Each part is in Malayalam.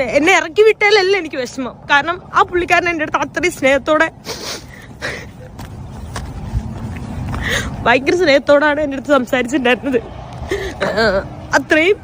എന്നെ ഇറക്കി വിട്ടാലല്ല എനിക്ക് വിഷമം. കാരണം ആ പുള്ളിക്കാരൻ എന്റെ അടുത്ത് അത്രയും സ്നേഹത്തോടെ ഭയങ്കര സ്നേഹത്തോടാണ് എന്റെ അടുത്ത് സംസാരിച്ചിട്ടുണ്ടായിരുന്നത്. അത്രയും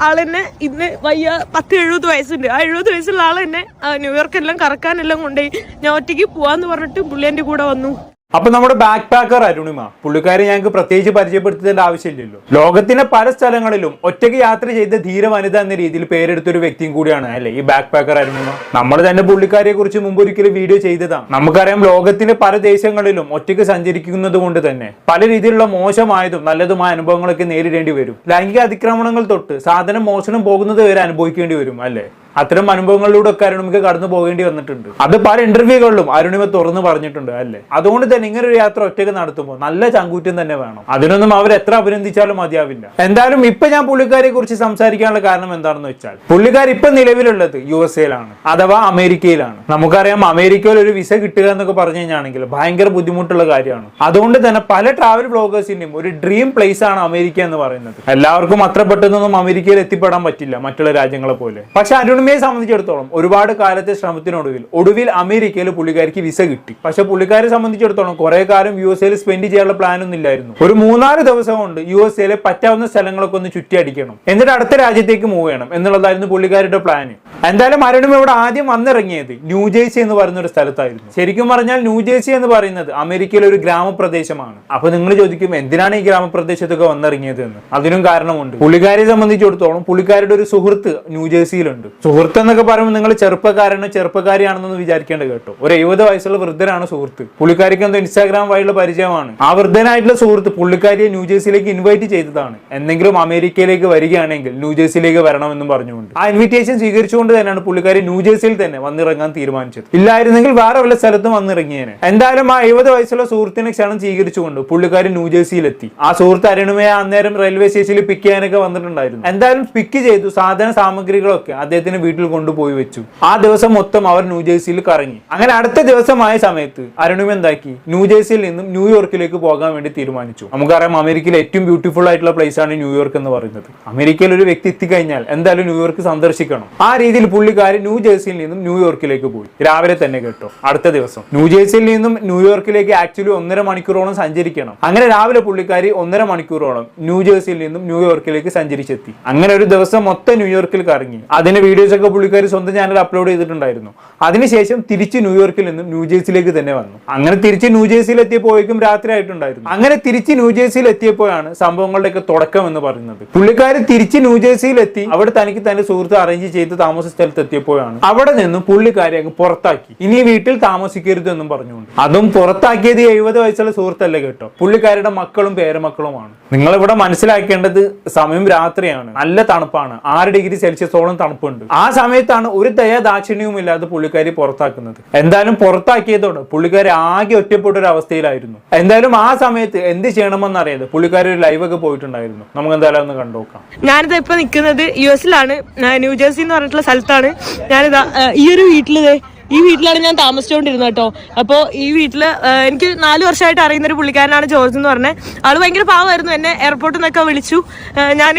ആളെന്നെ ഇന്ന് വയ്യ പത്ത് എഴുപത് വയസ്സുണ്ട്. ആ എഴുപത് വയസ്സുള്ള ആളെന്നെ ന്യൂയോർക്കെല്ലാം കറക്കാനെല്ലാം കൊണ്ടുപോയി. ഞാൻ ഒറ്റയ്ക്ക് പോവാന്ന് പറഞ്ഞിട്ട് പുള്ളി എന്റെ കൂടെ വന്നു. അപ്പൊ നമ്മുടെ ബാക്ക് പാക്കർ അരുണിമ പുള്ളിക്കാരെ ഞങ്ങൾക്ക് പ്രത്യേകിച്ച് പരിചയപ്പെടുത്തേണ്ട ആവശ്യമില്ലല്ലോ. ലോകത്തിന്റെ പല സ്ഥലങ്ങളിലും ഒറ്റയ്ക്ക് യാത്ര ചെയ്ത ധീര വനിത എന്ന രീതിയിൽ പേരെടുത്തൊരു വ്യക്തിയും കൂടിയാണ് അല്ലെ ഈ ബാക്ക് പാക്കർ അരുണിമ? നമ്മൾ തന്നെ പുള്ളിക്കാരെ കുറിച്ച് മുമ്പ് ഒരിക്കലും വീഡിയോ ചെയ്തതാണ്. നമുക്കറിയാം ലോകത്തിന്റെ പല ദേശങ്ങളിലും ഒറ്റയ്ക്ക് സഞ്ചരിക്കുന്നത് കൊണ്ട് തന്നെ പല രീതിയിലുള്ള മോശമായതും നല്ലതുമായ അനുഭവങ്ങളൊക്കെ നേരിടേണ്ടി വരും. ലൈംഗിക അതിക്രമണങ്ങൾ തൊട്ട് സാധനം മോഷണം പോകുന്നത് വരെ അനുഭവിക്കേണ്ടി വരും അല്ലെ? അത്തരം അനുഭവങ്ങളിലൂടെ ഒക്കെ അരുണിമയ്ക്ക് കടന്നു പോകേണ്ടി വന്നിട്ടുണ്ട്. അത് പല ഇന്റർവ്യൂകളിലും അരുണിമ തുറന്നു പറഞ്ഞിട്ടുണ്ട് അല്ലേ? അതുകൊണ്ട് തന്നെ ഇങ്ങനെ ഒരു യാത്ര ഒറ്റയ്ക്ക് നടത്തുമ്പോൾ നല്ല ചങ്കൂറ്റം തന്നെ വേണം. അതിനൊന്നും അവർ എത്ര അഭിനന്ദിച്ചാലും മതിയാവില്ല എന്തായാലും ഇപ്പൊ ഞാൻ പുള്ളിക്കാരെ കുറിച്ച് സംസാരിക്കാനുള്ള കാരണം എന്താണെന്ന് വെച്ചാൽ പുള്ളിക്കാർ ഇപ്പൊ നിലവിലുള്ളത് യു എസ് എയിലാണ് അഥവാ അമേരിക്കയിലാണ്. നമുക്കറിയാം അമേരിക്കയിൽ ഒരു വിസ കിട്ടുക എന്നൊക്കെ പറഞ്ഞു കഴിഞ്ഞാണെങ്കിൽ ഭയങ്കര ബുദ്ധിമുട്ടുള്ള കാര്യമാണ്. അതുകൊണ്ട് തന്നെ പല ട്രാവൽ ബ്ലോഗേഴ്സിന്റെയും ഒരു ഡ്രീം പ്ലേസ് ആണ് അമേരിക്ക എന്ന് പറയുന്നത്. എല്ലാവർക്കും അത്ര പെട്ടെന്നൊന്നും അമേരിക്കയിൽ എത്തിപ്പെടാൻ പറ്റില്ല മറ്റുള്ള രാജ്യങ്ങളെ പോലെ. പക്ഷെ അരുണിമയെ സംബന്ധിച്ചിടത്തോളം ഒരുപാട് കാലത്തെ ശ്രമത്തിനൊടുവിൽ ഒടുവിൽ അമേരിക്കയിൽ പുള്ളിക്കാരിക്ക് വിസ കിട്ടി. പക്ഷെ പുള്ളിക്കാരെ സംബന്ധിച്ചിടത്തോളം കുറെ കാലം യു എസ് എയിൽ സ്പെൻഡ് ചെയ്യാനുള്ള പ്ലാൻ ഒന്നും ഇല്ലായിരുന്നു. ഒരു മൂന്നാൽ ദിവസം കൊണ്ട് യു എസ് എയിലെ പറ്റാവുന്ന സ്ഥലങ്ങളൊക്കെ ഒന്ന് ചുറ്റി അടിക്കണം എന്നിട്ട് അടുത്ത രാജ്യത്തേക്ക് മൂവ് ചെയ്യണം എന്നുള്ളതായിരുന്നു പുള്ളിക്കാരുടെ പ്ലാൻ എന്തായാലും അരുണിമ ഇവിടെ ആദ്യം വന്നിറങ്ങിയത് ന്യൂജേഴ്സി എന്ന് പറയുന്ന ഒരു സ്ഥലത്തായിരുന്നു. ശരിക്കും പറഞ്ഞാൽ ന്യൂജേഴ്സി എന്ന് പറയുന്നത് അമേരിക്കയിലെ ഒരു ഗ്രാമപ്രദേശമാണ്. അപ്പൊ നിങ്ങൾ ചോദിക്കും എന്തിനാണ് ഈ ഗ്രാമപ്രദേശത്തൊക്കെ വന്നിറങ്ങിയത് എന്ന്? അതിനും കാരണമുണ്ട്. പുള്ളിക്കാരെ സംബന്ധിച്ചിടത്തോളം പുള്ളിക്കാരുടെ ഒരു സുഹൃത്ത് ന്യൂജേഴ്സിയിലുണ്ട് സുഹൃത്ത് എന്നൊക്കെ പറയുമ്പോൾ നിങ്ങൾ ചെറുപ്പക്കാരനോ ചെറുപ്പക്കാരിയാണെന്നൊന്നും വിചാരിക്കേണ്ട കേട്ടോ. ഒരു എഴുപത് വയസ്സുള്ള വൃദ്ധനാണ് സുഹൃത്ത്. പുള്ളിക്കാരിക്ക് എന്തോ ഇൻസ്റ്റാഗ്രാം വഴിയുള്ള പരിചയമാണ്. ആ വൃദ്ധനായിട്ടുള്ള സുഹൃത്ത് പുള്ളിക്കാരിയെ ന്യൂജേഴ്സിയിലേക്ക് ഇൻവൈറ്റ് ചെയ്തതാണ്. എന്തെങ്കിലും അമേരിക്കയിലേക്ക് വരികയാണെങ്കിൽ ന്യൂജേഴ്സിയിലേക്ക് വരണമെന്നും പറഞ്ഞുകൊണ്ട്. ആ ഇൻവിറ്റേഷൻ സ്വീകരിച്ചുകൊണ്ട് തന്നെയാണ് പുള്ളിക്കാരി ന്യൂജേഴ്സിയിൽ തന്നെ വന്നിറങ്ങാൻ തീരുമാനിച്ചത്. ഇല്ലായിരുന്നെങ്കിൽ വേറെ വല്ല സ്ഥലത്തും വന്നിറങ്ങിയേനെ. എന്തായാലും ആ എഴുപത് വയസ്സുള്ള സുഹൃത്തിനെ ക്ഷണം സ്വീകരിച്ചുകൊണ്ട് പുള്ളിക്കാരി ന്യൂജേഴ്സിയിലെത്തി ആ സുഹൃത്ത് അരുണുമയെ അന്നേരം റെയിൽവേ സ്റ്റേഷനിൽ പിക്ക് ചെയ്യാനൊക്കെ വന്നിട്ടുണ്ടായിരുന്നു. എന്തായാലും പിക്ക് ചെയ്തു. സാധന സാമഗ്രികളൊക്കെ അദ്ദേഹത്തിന് വീട്ടിൽ കൊണ്ടുപോയി വെച്ചു. ആ ദിവസം മൊത്തം അവർ ന്യൂജേഴ്സിയിൽ കറങ്ങി. അങ്ങനെ അടുത്ത ദിവസമായ സമയത്ത് അരുണിമ എന്താക്കി? ന്യൂജേഴ്സിയിൽ നിന്നും ന്യൂയോർക്കിലേക്ക് പോകാൻ വേണ്ടി തീരുമാനിച്ചു. നമുക്കറിയാം അമേരിക്കയിലെ ഏറ്റവും ബ്യൂട്ടിഫുൾ ആയിട്ടുള്ള പ്ലേസ് ആണ് ന്യൂയോർക്ക് എന്ന് പറയുന്നത്. അമേരിക്കയിൽ ഒരു വ്യക്തി എത്തിക്കഴിഞ്ഞാൽ എന്തായാലും ന്യൂയോർക്ക് സന്ദർശിക്കണം. ആ രീതിയിൽ പുള്ളിക്കാരി ന്യൂജേഴ്സിയിൽ നിന്നും ന്യൂയോർക്കിലേക്ക് പോയി. രാവിലെ തന്നെ കേട്ടോ. അടുത്ത ദിവസം. ന്യൂജേഴ്സിയിൽ നിന്നും ന്യൂയോർക്കിലേക്ക് ആക്ച്വലി ഒന്നര മണിക്കൂറോളം സഞ്ചരിക്കണം. അങ്ങനെ രാവിലെ പുള്ളിക്കാരി ഒന്നര മണിക്കൂറോളം ന്യൂജേഴ്സിയിൽ നിന്നും ന്യൂയോർക്കിലേക്ക് സഞ്ചരിച്ചെത്തി. അങ്ങനെ ഒരു ദിവസം മൊത്തം ന്യൂയോർക്കിൽ കറങ്ങി. അതിന്റെ വീഡിയോസ് ഒക്കെ പുള്ളിക്കാരി സ്വന്തം ചാനൽ അപ്ലോഡ് ചെയ്തിട്ടുണ്ടായിരുന്നു. അതിനുശേഷം തിരിച്ച് ന്യൂയോർക്കിൽ നിന്നും ന്യൂജേഴ്സിലേക്ക് തന്നെ വന്നു. അങ്ങനെ തിരിച്ച് ന്യൂജേഴ്സിയിൽ എത്തിയപ്പോഴേക്കും രാത്രി ആയിട്ടുണ്ടായിരുന്നു. അങ്ങനെ തിരിച്ച് ന്യൂജേഴ്സിയിൽ എത്തിയപ്പോഴാണ് സംഭവങ്ങളുടെയൊക്കെ തുടക്കം എന്ന് പറയുന്നത്. പുള്ളിക്കാരി തിരിച്ച് ന്യൂജേഴ്സിയിൽ എത്തി. അവിടെ തനിക്ക് തന്റെ സുഹൃത്ത് അറേഞ്ച് ചെയ്ത് താമസ സ്ഥലത്ത് എത്തിയപ്പോഴാണ് അവിടെ നിന്ന് പുള്ളിക്കാരി അങ്ങ് പുറത്താക്കി. ഇനി വീട്ടിൽ താമസിക്കരുത് എന്നും പറഞ്ഞുകൊണ്ട്. അതും പുറത്താക്കിയത് എഴുപത് വയസ്സുള്ള സുഹൃത്തല്ല കേട്ടോ? പുള്ളിക്കാരുടെ മക്കളും പേരമക്കളുമാണ്. നിങ്ങൾ ഇവിടെ മനസ്സിലാക്കേണ്ടത് സമയം രാത്രിയാണ്. നല്ല തണുപ്പാണ്. ആറ് ഡിഗ്രി സെൽഷ്യസോളം തണുപ്പുണ്ട്. ആ സമയത്താണ് ഒരു ദയ ദാക്ഷിണ്യവും ഇല്ലാതെ പുള്ളിക്കാരി പുറത്താക്കുന്നത്. എന്തായാലും പുറത്താക്കിയതോടെ പുള്ളിക്കാരി ആകെ ഒറ്റപ്പെട്ട ഒരു അവസ്ഥയിലായിരുന്നു. എന്തായാലും ആ സമയത്ത് എന്ത് ചെയ്യണമെന്ന് അറിയാതെ പുള്ളിക്കാരി ഒരു ലൈവൊക്കെ ഒക്കെ പോയിട്ടുണ്ടായിരുന്നു. നമുക്ക് എന്തായാലും ഒന്ന് കണ്ടുനോക്കാം. ഞാനിത് ഇപ്പൊ നിൽക്കുന്നത് യു എസിലാണ്. ന്യൂജേഴ്സി എന്ന് പറഞ്ഞിട്ടുള്ള സ്ഥലത്താണ്. ഞാനിതാ ഈ ഒരു വീട്ടിൽ ഈ വീട്ടിലാണ് ഞാൻ താമസിച്ചുകൊണ്ടിരുന്നത് കേട്ടോ. അപ്പോൾ ഈ വീട്ടിൽ എനിക്ക് നാല് വർഷമായിട്ട് അറിയുന്ന ഒരു പുള്ളിക്കാരനാണ് ജോർജ് എന്ന് പറഞ്ഞത് ആൾ ഭയങ്കര പാവമായിരുന്നു എന്നെ എയർപോർട്ടിൽ നിന്നൊക്കെ വിളിച്ചു. ഞാൻ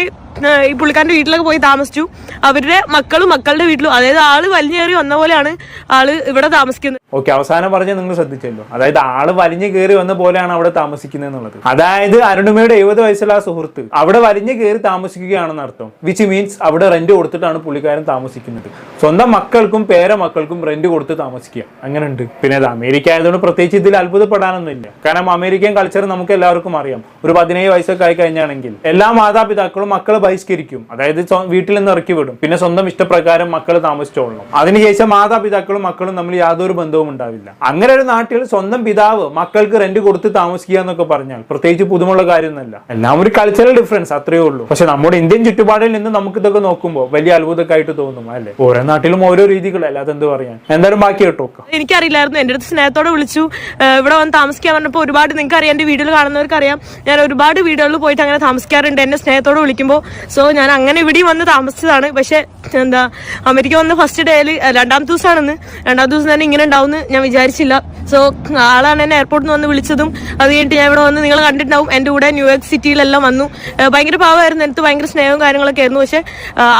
ഈ പുള്ളിക്കാരന്റെ വീട്ടിലൊക്കെ പോയി താമസിച്ചു. അവരുടെ മക്കളും മക്കളുടെ വീട്ടിലും അതായത് ആൾ വലിഞ്ഞേറി വന്ന പോലെയാണ് ആൾ ഇവിടെ താമസിക്കുന്നത്. ഓക്കെ അവസാനം പറഞ്ഞ നിങ്ങൾ ശ്രദ്ധിച്ചല്ലോ. അതായത് ആൾ വലിഞ്ഞു കയറി വന്ന പോലെയാണ് അവിടെ താമസിക്കുന്നത് എന്നുള്ളത് അതായത് അരുണിമയുടെ എഴുപത് വയസ്സുള്ള ആ സുഹൃത്ത് അവിടെ വലിഞ്ഞു കയറി താമസിക്കുകയാണെന്ന് അർത്ഥം. വിച്ച് മീൻസ് അവിടെ റെന്റ് കൊടുത്തിട്ടാണ് പുള്ളിക്കാരൻ താമസിക്കുന്നത്. സ്വന്തം മക്കൾക്കും പേരമക്കൾക്കും റെന്റ് കൊടുത്ത് താമസിക്കുക. അങ്ങനെ ഉണ്ട് പിന്നെ അത് അമേരിക്ക ആയതുകൊണ്ട് പ്രത്യേകിച്ച് ഇതിൽ അത്ഭുതപ്പെടാനൊന്നുമില്ല. കാരണം അമേരിക്കൻ കൾച്ചർ നമുക്ക് എല്ലാവർക്കും അറിയാം. ഒരു പതിനേഴ് വയസ്സൊക്കെ ആയി കഴിഞ്ഞാണെങ്കിൽ എല്ലാ മാതാപിതാക്കളും മക്കളെ ബഹിഷ്കരിക്കും. അതായത് വീട്ടിൽ നിന്ന് ഇറക്കി വിടും. പിന്നെ സ്വന്തം ഇഷ്ടപ്രകാരം മക്കൾ താമസിച്ചോളണം. അതിനുശേഷം മാതാപിതാക്കളും മക്കളും തമ്മിൽ യാതൊരു ബന്ധവും ഉണ്ടാവില്ല. അങ്ങനെ ഒരു നാട്ടിൽ സ്വന്തം പിതാവ് മക്കൾക്ക് റെന്റ് കൊടുത്ത് താമസിക്കുക എന്നൊക്കെ പറഞ്ഞാൽ പ്രത്യേകിച്ച് പുതുമുള്ള കാര്യമൊന്നുമല്ല. എല്ലാം ഒരു കൾച്ചറൽ ഡിഫറൻസ് അത്രയേ ഉള്ളൂ. പക്ഷെ നമ്മുടെ ഇന്ത്യൻ ചുറ്റുപാടിൽ നിന്ന് നമുക്ക് ഇതൊക്കെ നോക്കുമ്പോൾ വലിയ അത്ഭുതമൊക്കെ ആയിട്ട് തോന്നും അല്ലെ? ഓരോ നാട്ടിലും ഓരോ രീതികളല്ല അല്ലാതെ എന്ത് പറയാൻ? എന്തായാലും ബാക്കി കേട്ടോ എനിക്കറിയില്ലായിരുന്നു. എന്റെ അടുത്ത് സ്നേഹത്തോടെ വിളിച്ചു. ഇവിടെ വന്ന് താമസിക്കാൻ പറഞ്ഞപ്പോൾ ഒരുപാട് നിങ്ങൾക്ക് അറിയാം എന്റെ വീഡിയോയിൽ കാണുന്നവർക്ക് അറിയാം ഞാൻ ഒരുപാട് വീടുകളിൽ പോയിട്ട് അങ്ങനെ താമസിക്കാറുണ്ട്. എന്നെ സ്നേഹത്തോടെ വിളിക്കുമ്പോൾ സോ ഞാൻ അങ്ങനെ ഇവിടെയും വന്ന് താമസിച്ചതാണ്. പക്ഷെ എന്താ അമേരിക്ക വന്ന് ഫസ്റ്റ് ഡേയിൽ രണ്ടാമത്തെ ദിവസമാണെന്ന്. രണ്ടാമത്തെ ദിവസം തന്നെ ഇങ്ങനെ ഉണ്ടാവും ആവുമെന്ന് ഞാൻ വിചാരിച്ചില്ല. സോ ആളാണ് എന്നെ എയർപോർട്ടിൽ നിന്ന് വന്ന് വിളിച്ചതും അത് കഴിഞ്ഞിട്ട് ഞാൻ ഇവിടെ വന്ന് നിങ്ങൾ കണ്ടിട്ടുണ്ടാവും. എന്റെ കൂടെ ന്യൂയോർക്ക് സിറ്റിയിലെല്ലാം വന്നു. ഭയങ്കര പാവമായിരുന്നു. എനിക്ക് ഭയങ്കര സ്നേഹവും കാര്യങ്ങളൊക്കെ ആയിരുന്നു. പക്ഷെ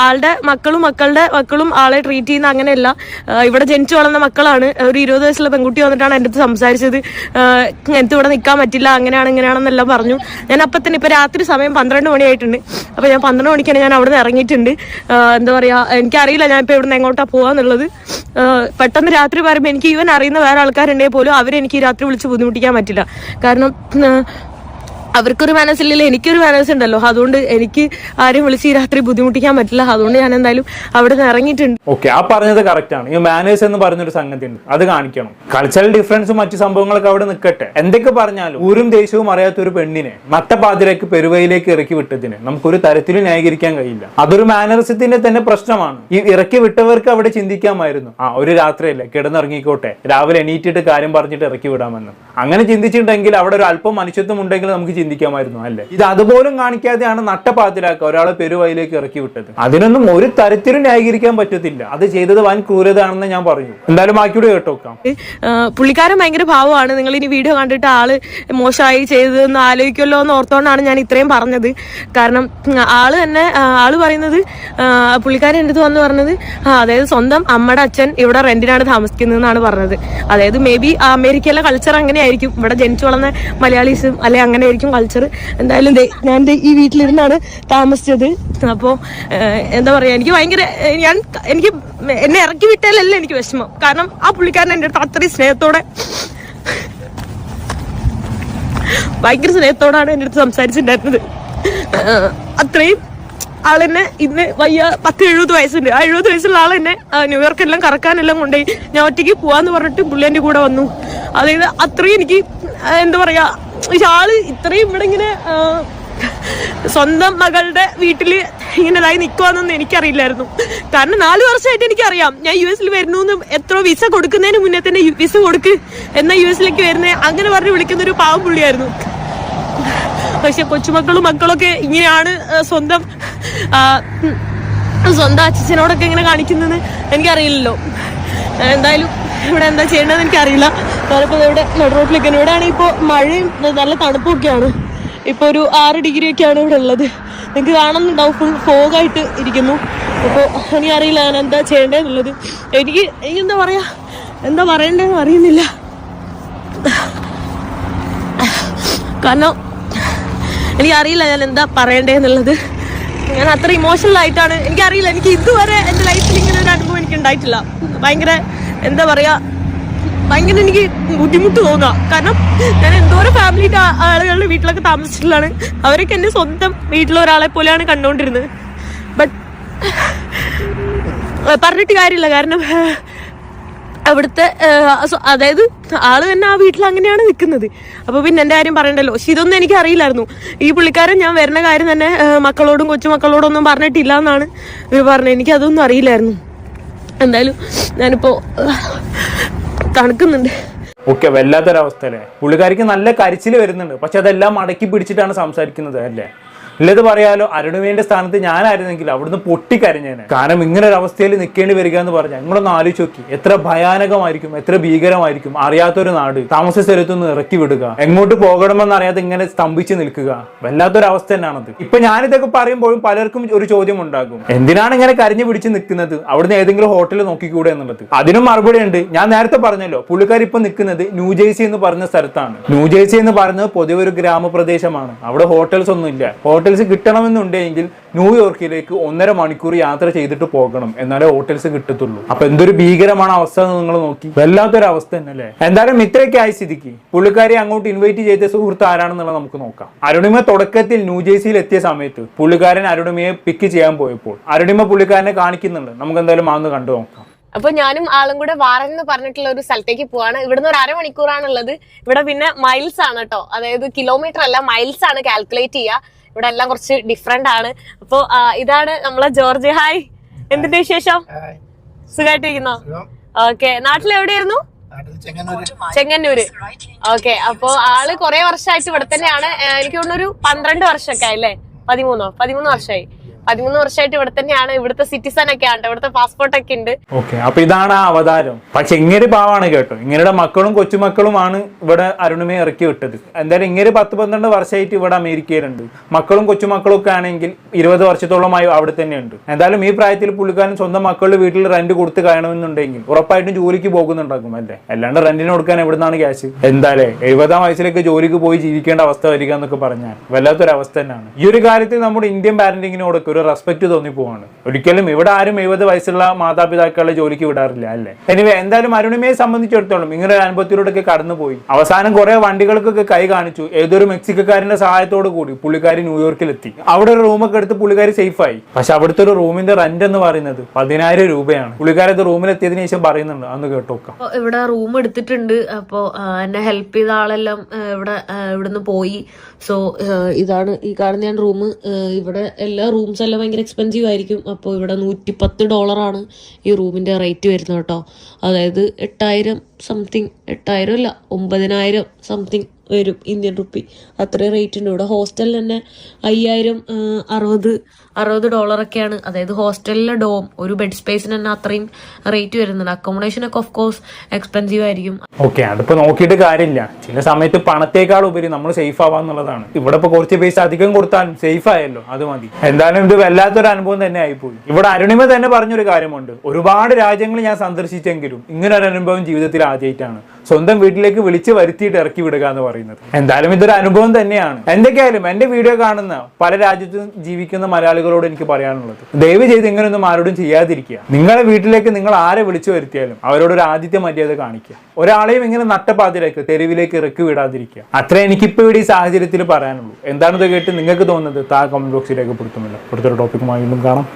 ആളുടെ മക്കളും മക്കളുടെ മക്കളും ആളെ ട്രീറ്റ് ചെയ്യുന്ന അങ്ങനെയല്ല. ഇവിടെ ജനിച്ചു വളർന്ന മക്കളാണ്. ഒരു ഇരുപത് വയസ്സുള്ള പെൺകുട്ടി വന്നിട്ടാണ് എന്റെ അടുത്ത് സംസാരിച്ചത്. എനിക്ക് ഇവിടെ നിൽക്കാൻ പറ്റില്ല. അങ്ങനെയാണ് ഇങ്ങനെയാണെന്നെല്ലാം പറഞ്ഞു. ഞാൻ അപ്പം തന്നെ ഇപ്പം രാത്രി സമയം പന്ത്രണ്ട് മണിയായിട്ടുണ്ട്. അപ്പോൾ ഞാൻ പന്ത്രണ്ട് മണിക്കാണ് ഞാൻ അവിടെ നിന്ന് ഇറങ്ങിയിട്ടുണ്ട് എന്താ പറയുക എനിക്കറിയില്ല ഞാൻ ഇപ്പോൾ ഇവിടെ നിന്ന് എങ്ങോട്ടാണ് പോകാന്നുള്ളത് പെട്ടെന്ന് രാത്രി പറയുമ്പോൾ എനിക്ക് ഈവൻ അറിയുന്ന വേറെ ആൾക്കാരുണ്ടെങ്കിൽ പോലും അവരെനിക്ക് രാത്രി വിളിച്ച് ബുദ്ധിമുട്ടിക്കാൻ പറ്റില്ല. കാരണം ആഹ് അവർക്കൊരു മനസ്സില്ലല്ലോ എനിക്കൊരു മനസ്സുണ്ടല്ലോ. അതുകൊണ്ട് എനിക്ക് ആരും വിളിച്ച് ഈ രാത്രി ബുദ്ധിമുട്ടിക്കാൻ പറ്റില്ല. അതുകൊണ്ട് ഞാൻ എന്തായാലും അവിടെ നിന്ന് ഇറങ്ങിയിട്ടുണ്ട്. ഓക്കെ ആ പറഞ്ഞത് കറക്റ്റ് ആണ്. ഈ മാനേഴ്സ് എന്ന് പറഞ്ഞൊരു സംഗതി ഉണ്ട് അത് കാണിക്കണം. കൾച്ചറൽ ഡിഫറൻസും മറ്റു സംഭവങ്ങളൊക്കെ അവിടെ നിൽക്കട്ടെ എന്തൊക്കെ പറഞ്ഞാലും ഊരും ദേശവും അറിയാത്ത ഒരു പെണ്ണിനെ നട്ടപ്പാതിരക്ക് പെരുവയിലേക്ക് ഇറക്കി വിട്ടതിന് നമുക്കൊരു തരത്തിലും ന്യായീകരിക്കാൻ കഴിയില്ല. അതൊരു മാനറിസത്തിന്റെ തന്നെ പ്രശ്നമാണ്. ഈ ഇറക്കി വിട്ടവർക്ക് അവിടെ ചിന്തിക്കാമായിരുന്നു. ആ ഒരു രാത്രിയല്ലേ? കിടന്നിറങ്ങിക്കോട്ടെ. രാവിലെ എണീറ്റിട്ട് കാര്യം പറഞ്ഞിട്ട് ഇറക്കി വിടാമെന്ന്. അങ്ങനെ ചിന്തിച്ചിട്ടുണ്ടെങ്കിൽ അവിടെ ഒരു അല്പം മനുഷ്യത്വം ഉണ്ടെങ്കിൽ നമുക്ക് ചിന്തിക്കാമായിരുന്നു അല്ലേ? ഇത് അതുപോലും കാണിക്കാതെയാണ് നട്ടപ്പാത്തിലാക്കുക ഒരാളെ പെരുവയിലേക്ക് ഇറക്കി വിട്ടത്. അതിനൊന്നും ഒരു തരത്തിലും ന്യായീകരിക്കാൻ പറ്റത്തില്ല. അത് ചെയ്തത് വൻ ക്രൂരതാണെന്ന് ഞാൻ പറഞ്ഞു എന്തായാലും ആക്കിയൂടെ കേട്ടോക്കാം പുള്ളിക്കാരൻ ഭയങ്കര ഭാവമാണ്. നിങ്ങൾ ഇനി വീഡിയോ കണ്ടിട്ട് ആൾ മോശമായി ചെയ്തതെന്ന് ആലോചിക്കുമല്ലോ എന്ന് ഓർത്തോണ്ടാണ് ഞാൻ ഇത്രയും പറഞ്ഞത്. കാരണം ആൾ തന്നെ ആൾ പറയുന്നത് പുള്ളിക്കാരൻ എന്റെ അടുത്ത് വന്ന് പറഞ്ഞത് അതായത് സ്വന്തം അമ്മയുടെ അച്ഛൻ ഇവിടെ റെന്റിനാണ് താമസിക്കുന്നതെന്നാണ് പറഞ്ഞത്. അതായത് മേ ബി അമേരിക്കയിലെ കൾച്ചർ അങ്ങനെയായിരിക്കും. ഇവിടെ ജനിച്ചു വളർന്ന മലയാളീസും അല്ലെ അങ്ങനെ ആയിരിക്കും കൾച്ചർ എന്തായാലും ഞാൻ ഈ വീട്ടിലിരുന്നാണ് താമസിച്ചത്. അപ്പോൾ എന്താ പറയുക എനിക്ക് ഭയങ്കര ഞാൻ എനിക്ക് എന്നെ ഇറക്കി വിട്ടാലല്ല എനിക്ക് വിഷമം. കാരണം ആ പുള്ളിക്കാരൻ എന്റെ അടുത്ത് അത്രയും സ്നേഹത്തോടെ ഭയങ്കര സ്നേഹത്തോടാണ് എന്റെ അടുത്ത് സംസാരിച്ചിട്ടുണ്ടായിരുന്നത്. അത്രയും ആളെന്നെ ഇന്ന് വയ്യ പത്ത് എഴുപത് വയസ്സുണ്ട്. ആ എഴുപത് വയസ്സുള്ള ന്യൂയോർക്ക് ന്യൂയോർക്കെല്ലാം കറക്കാനെല്ലാം കൊണ്ടുപോയി. ഞാൻ ഒറ്റയ്ക്ക് പോവാന്ന് പറഞ്ഞിട്ട് പുള്ളി എന്റെ കൂടെ വന്നു. അതായത് അത്രയും എനിക്ക് എന്താ പറയാ ആൾ ഇത്രയും ഇവിടെ ഇങ്ങനെ സ്വന്തം മകളുടെ വീട്ടിൽ ഇങ്ങനെ ഇതായി നിൽക്കുവാന്നൊന്നും എനിക്കറിയില്ലായിരുന്നു. കാരണം നാല് വർഷമായിട്ട് എനിക്കറിയാം. ഞാൻ യു എസിൽ വരുന്നു എന്ന് എത്ര വിസ കൊടുക്കുന്നതിന് മുന്നേ തന്നെ വിസ കൊടുക്ക് എന്നാ യു എസിലേക്ക് വരുന്നേ അങ്ങനെ പറഞ്ഞ് വിളിക്കുന്ന ഒരു പാവം പുള്ളിയായിരുന്നു. പക്ഷെ കൊച്ചുമക്കളും മക്കളൊക്കെ ഇങ്ങനെയാണ് സ്വന്തം സ്വന്തം അച്ഛനോടൊക്കെ ഇങ്ങനെ കാണിക്കുന്നത് എനിക്കറിയില്ലല്ലോ. എന്തായാലും ഇവിടെ എന്താ ചെയ്യേണ്ടതെന്ന് എനിക്കറിയില്ല. ഞാനിപ്പോൾ ഇവിടെ നെടുറോട്ടിലേക്ക് ഇവിടെയാണ് ഇപ്പോൾ മഴയും നല്ല തണുപ്പൊക്കെയാണ്. ഇപ്പോൾ ഒരു ആറ് ഡിഗ്രി ഒക്കെയാണ് ഇവിടെ ഉള്ളത്. നിങ്ങൾക്ക് കാണുന്നുണ്ടാവും ഫുൾ ഫോഗായിട്ട് ഇരിക്കുന്നു. അപ്പോൾ എനിക്കറിയില്ല ഞാൻ എന്താ ചെയ്യേണ്ടതെന്നുള്ളത്. എനിക്ക് എനിക്ക് എന്താ പറയാ? എന്താ പറയണ്ടതെന്ന് അറിയുന്നില്ല. കാരണം എനിക്കറിയില്ല ഞാൻ എന്താ പറയണ്ടേന്നുള്ളത് ഞാൻ അത്ര ഇമോഷണൽ ആയിട്ടാണ്. എനിക്കറിയില്ല എനിക്ക് ഇതുവരെ എന്റെ ലൈഫിൽ ഇങ്ങനെ ഒരു അനുഭവം എനിക്ക് ഉണ്ടായിട്ടില്ല ഭയങ്കര എന്താ പറയാ ഭയങ്കര എനിക്ക് ബുദ്ധിമുട്ട് തോന്നുക. കാരണം ഞാൻ എന്തോരം ഫാമിലി ആളുകളുടെ വീട്ടിലൊക്കെ താമസിച്ചിട്ടുള്ളതാണ്. അവരൊക്കെ എന്റെ സ്വന്തം വീട്ടിലെ ഒരാളെ പോലെയാണ് കണ്ടുകൊണ്ടിരുന്നത് ബട്ട് പറഞ്ഞിട്ട് കാര്യമില്ല. കാരണം അവിടുത്തെ അതായത് ആൾ തന്നെ ആ വീട്ടിൽ അങ്ങനെയാണ് നിൽക്കുന്നത്. അപ്പൊ പിന്നെ എന്റെ കാര്യം പറയണ്ടല്ലോ. പക്ഷെ ഇതൊന്നും എനിക്ക് അറിയില്ലായിരുന്നു. ഈ പുള്ളിക്കാരൻ ഞാൻ വരുന്ന കാര്യം തന്നെ മക്കളോടും കൊച്ചുമക്കളോടും ഒന്നും പറഞ്ഞിട്ടില്ല എന്നാണ് ഇവർ പറഞ്ഞത് എനിക്കതൊന്നും അറിയില്ലായിരുന്നു. എന്തായാലും ഞാനിപ്പോ തണുക്കുന്നുണ്ട്. ഓക്കെ വല്ലാത്തൊരവസ്ഥ അല്ലേ? പുള്ളിക്കാരിക്ക് നല്ല കരിച്ചിൽ വരുന്നുണ്ട്. പക്ഷെ അതെല്ലാം അടക്കി പിടിച്ചിട്ടാണ് സംസാരിക്കുന്നത് അല്ലേ? ഇല്ലത് പറയാലോ അരുണുവേന്റെ സ്ഥാനത്ത് ഞാനായിരുന്നെങ്കിൽ അവിടുന്ന് പൊട്ടിക്കരഞ്ഞേനെ. കാരണം ഇങ്ങനെ ഒരു അവസ്ഥയിൽ നിൽക്കേണ്ടി വരിക എന്ന് പറഞ്ഞാൽ നിങ്ങളൊന്ന് ആലോചിച്ച് നോക്കി. എത്ര ഭയാനകമായിരിക്കും എത്ര ഭീകരമായിരിക്കും അറിയാത്തൊരു നാട് താമസ സ്ഥലത്തുനിന്ന് ഇറക്കി വിടുക. എങ്ങോട്ട് പോകണമെന്ന് അറിയാതെ ഇങ്ങനെ സ്തംഭിച്ച് നിൽക്കുക. വല്ലാത്തൊരു അവസ്ഥ തന്നെയാണത്. ഇപ്പൊ ഞാനിതൊക്കെ പറയുമ്പോഴും പലർക്കും ഒരു ചോദ്യം ഉണ്ടാകും എന്തിനാണ് ഇങ്ങനെ കരഞ്ഞു പിടിച്ച് നിൽക്കുന്നത്? അവിടുന്ന് ഏതെങ്കിലും ഹോട്ടൽ നോക്കിക്കൂടെ എന്നുള്ളത്. അതിനും മറുപടി ഉണ്ട്. ഞാൻ നേരത്തെ പറഞ്ഞല്ലോ പുള്ളിക്കാർ ഇപ്പൊ നിൽക്കുന്നത് ന്യൂജേഴ്സി എന്ന് പറഞ്ഞ സ്ഥലത്താണ്. ന്യൂജേഴ്സി എന്ന് പറഞ്ഞത് പൊതുവെ ഒരു ഗ്രാമപ്രദേശമാണ്. അവിടെ ഹോട്ടൽസ് ഒന്നും ഇല്ല ഹോട്ടൽസ് കിട്ടണമെന്നുണ്ടെങ്കിൽ ന്യൂയോർക്കിലേക്ക് ഒന്നര മണിക്കൂർ യാത്ര ചെയ്തിട്ട് പോകണം എന്നാലേ ഹോട്ടൽസ് കിട്ടത്തുള്ളൂ. അപ്പൊ എന്തൊരു ഭീകരമാണ് അവസ്ഥ എന്ന് നിങ്ങൾ നോക്കി. വല്ലാത്തൊരു അവസ്ഥ തന്നെ അല്ലേ എന്തായാലും ഇത്രയൊക്കെ ആയി സ്ഥിതിക്ക്. പുള്ളിക്കാരെ അങ്ങോട്ട് ഇൻവൈറ്റ് ചെയ്ത സുഹൃത്ത് ആരാണെന്നുള്ളത് നമുക്ക് നോക്കാം. അരുണിമ തുടക്കത്തിൽ ന്യൂജേഴ്സിയിൽ എത്തിയ സമയത്ത് പുള്ളിക്കാരൻ അരുണിമയെ പിക്ക് ചെയ്യാൻ പോയപ്പോൾ അരുണിമ പുള്ളിക്കാരനെ കാണിക്കുന്നുണ്ട്. നമുക്ക് എന്തായാലും ആന്ന് കണ്ടു നോക്കാം. അപ്പൊ ഞാനും ആളും കൂടെ വാറൻ എന്ന് പറഞ്ഞിട്ടുള്ള ഒരു സ്ഥലത്തേക്ക് പോവാണ്. ഇവിടുന്ന് ഒരു അരമണിക്കൂറാണുള്ളത് ഇവിടെ പിന്നെ മൈൽസ് ആണ് കേട്ടോ. അതായത് കിലോമീറ്റർ അല്ല മൈൽസ് ആണ് കാൽക്കുലേറ്റ് ചെയ്യുക. ഇവിടെ എല്ലാം കുറച്ച് ഡിഫറെന്റ് ആണ്. അപ്പൊ ഇതാണ് നമ്മളെ ജോർജ്. ഹായ് എന്തിന്റെ വിശേഷം? സുഖമായിട്ടിരിക്കുന്നോ ഓക്കെ ചെങ്ങന്നൂര്. ചെങ്ങന്നൂര്. ഓക്കെ അപ്പൊ ആൾ കുറെ വർഷമായിട്ട് ഇവിടെ തന്നെയാണ്. എനിക്ക് തോന്നുന്നു ഒരു പന്ത്രണ്ട് വർഷമൊക്കെ ആയില്ലേ പതിമൂന്നോ? പതിമൂന്ന് വർഷമായി. പതിമൂന്ന് വർഷമായിട്ട് ഇവിടെ തന്നെയാണ്. ഇവിടുത്തെ സിറ്റിസൺ ഒക്കെ ആണ് ഇവിടുത്തെ പാസ്പോർട്ട് ഒക്കെ ഉണ്ട് ഓക്കെ അപ്പൊ ഇതാണ് ആ അവതാരം. പക്ഷെ ഇങ്ങനെ പാവാണ് കേട്ടോ. ഇങ്ങനെയുടെ മക്കളും കൊച്ചുമക്കളുമാണ് ഇവിടെ അരുണിമയെ ഇറക്കി വിട്ടത്. എന്തായാലും ഇങ്ങനെ പത്ത് പന്ത്രണ്ട് വർഷമായിട്ട് ഇവിടെ അമേരിക്കയിലുണ്ട്. മക്കളും കൊച്ചുമക്കളും ഒക്കെ ആണെങ്കിൽ ഇരുപത് വർഷത്തോളമായി അവിടെ തന്നെയുണ്ട്. എന്തായാലും ഈ പ്രായത്തിൽ പുള്ളിക്കാരൻ സ്വന്തം മക്കളുടെ വീട്ടിൽ റെന്റ് കൊടുത്ത് കഴിയണമെന്നുണ്ടെങ്കിൽ ഉറപ്പായിട്ടും ജോലിക്ക് പോകുന്നുണ്ടാക്കും അല്ലേ? അല്ലാണ്ട് റെന്റിന് കൊടുക്കാൻ എവിടുന്നാണ് ക്യാഷ് എന്തായാലേ എഴുപതാം വയസ്സിലേക്ക് ജോലിക്ക് പോയി ജീവിക്കേണ്ട അവസ്ഥ വരിക എന്നൊക്കെ പറഞ്ഞാൽ വല്ലാത്തൊരു അവസ്ഥ തന്നെയാണ്. ഈ ഒരു കാര്യത്തിൽ നമ്മുടെ ഇന്ത്യൻ പാരന്റിങ്ങിനോടൊക്കെ ഒരു റെസ്പെക്ട് തോന്നിപ്പോവാണ് ഒരിക്കലും ഇവിടെ ആരും എഴുപത് വയസ്സുള്ള മാതാപിതാക്കളെ ജോലിക്ക് വിടാറില്ല അല്ലേ? എനിവേ എന്തായാലും അരുണിമയെ സംബന്ധിച്ചിടത്തോളം ഇങ്ങനെ ഒരു അനുഭവത്തിലൂടെയൊക്കെ കടന്നുപോയി അവസാനം കുറെ വണ്ടികൾക്കൊക്കെ കൈ കാണിച്ചു. ഏതൊരു മെക്സിക്കക്കാരന്റെ സഹായത്തോട് കൂടി പുള്ളിക്കാരി ന്യൂയോർക്കിലെത്തി അവിടെ ഒരു റൂമൊക്കെ എടുത്ത് പുള്ളിക്കാരി സേഫായി പക്ഷെ അവിടുത്തെ ഒരു റൂമിന്റെ റെന്റ് എന്ന് പറയുന്നത് പതിനായിരം രൂപയാണ്. പുള്ളിക്കാരത് റൂമിലെത്തിയതിനു ശേഷം പറയുന്നുണ്ട് അന്ന് കേട്ടോക്കാം ഇവിടെ റൂം എടുത്തിട്ടുണ്ട്. അപ്പോൾ എന്നെ ഹെൽപ്പ് ചെയ്ത ആളെല്ലാം ഇവിടെ ഇവിടുന്ന് പോയി. സോ ഇതാണ് ഈ കാണുന്ന ഞാൻ റൂം ഇവിടെ എല്ലാ റൂംസ് എല്ലാം ഭയങ്കര എക്സ്പെൻസീവ് ആയിരിക്കും. അപ്പോൾ ഇവിടെ നൂറ്റി പത്ത് ഡോളറാണ് ഈ റൂമിന്റെ റേറ്റ് വരുന്നത് കേട്ടോ. അതായത് എട്ടായിരം സംതിങ് എട്ടായിരം അല്ല ഒമ്പതിനായിരം സംതിങ് വരും ഇന്ത്യൻ റുപ്പി. അത്രയും ഉണ്ട് ഇവിടെ ഹോസ്റ്റലിൽ തന്നെ അയ്യായിരം അറുപത് അറുപത് ഡോളറൊക്കെയാണ് അതായത് ഹോസ്റ്റലിലെ ഡോം ഒരു ബെഡ് സ്പേസിന് തന്നെ അത്രയും റേറ്റ് വരുന്നുണ്ട്. അക്കോമഡേഷൻ ഒക്കെ ഓഫ് കോഴ്സ് എക്സ്പെൻസീവ് ആയിരിക്കും. ഓക്കെ അതിപ്പോ നോക്കിയിട്ട് കാര്യമില്ല. ചില സമയത്ത് പണത്തേക്കാൾ ഉപരി നമ്മൾ സേഫ് ആവാന്നുള്ളതാണ് ഇവിടെ ഇപ്പൊ കുറച്ച് പൈസ അധികം കൊടുത്താൽ സേഫ് ആയല്ലോ അത് മതി. എന്തായാലും ഇത് വല്ലാത്തൊരു അനുഭവം തന്നെ ആയിപ്പോയി. ഇവിടെ അരുണിമ തന്നെ പറഞ്ഞൊരു കാര്യമുണ്ട്. ഒരുപാട് രാജ്യങ്ങൾ ഞാൻ സന്ദർശിച്ചെങ്കിലും ഇങ്ങനൊരു അനുഭവം ജീവിതത്തിൽ ആദ്യമായിട്ടാണ് സ്വന്തം വീട്ടിലേക്ക് വിളിച്ച് വരുത്തിയിട്ട് ഇറക്കി വിടുക എന്ന് പറയുന്നത്. എന്തായാലും ഇതൊരു അനുഭവം തന്നെയാണ്. എന്തൊക്കെയായാലും എന്റെ വീഡിയോ കാണുന്ന പല രാജ്യത്തും ജീവിക്കുന്ന മലയാളികളോട് എനിക്ക് പറയാനുള്ളത്. ദയവ് ചെയ്ത് ഇങ്ങനെയൊന്നും ആരോടും ചെയ്യാതിരിക്കുക. നിങ്ങളുടെ വീട്ടിലേക്ക് നിങ്ങൾ ആരെ വിളിച്ചു വരുത്തിയാലും അവരോട് ഒരു ആദ്യത്തെ മര്യാദ കാണിക്കുക. ഒരാളെയും ഇങ്ങനെ നട്ടപ്പാതിലേക്ക് തെരുവിലേക്ക് ഇറക്കി വിടാതിരിക്കുക. അത്ര എനിക്കിപ്പോൾ ഇവിടെ ഈ സാഹചര്യത്തിൽ പറയാനുള്ളൂ. എന്താണെന്ന് കേട്ട് നിങ്ങൾക്ക് തോന്നുന്നത് താ കമന്റ് ബോക്സിലേക്ക് പെടുത്തുമല്ലോ അടുത്തൊരു ടോപ്പിക്കുമായി വീണ്ടും കാണാം.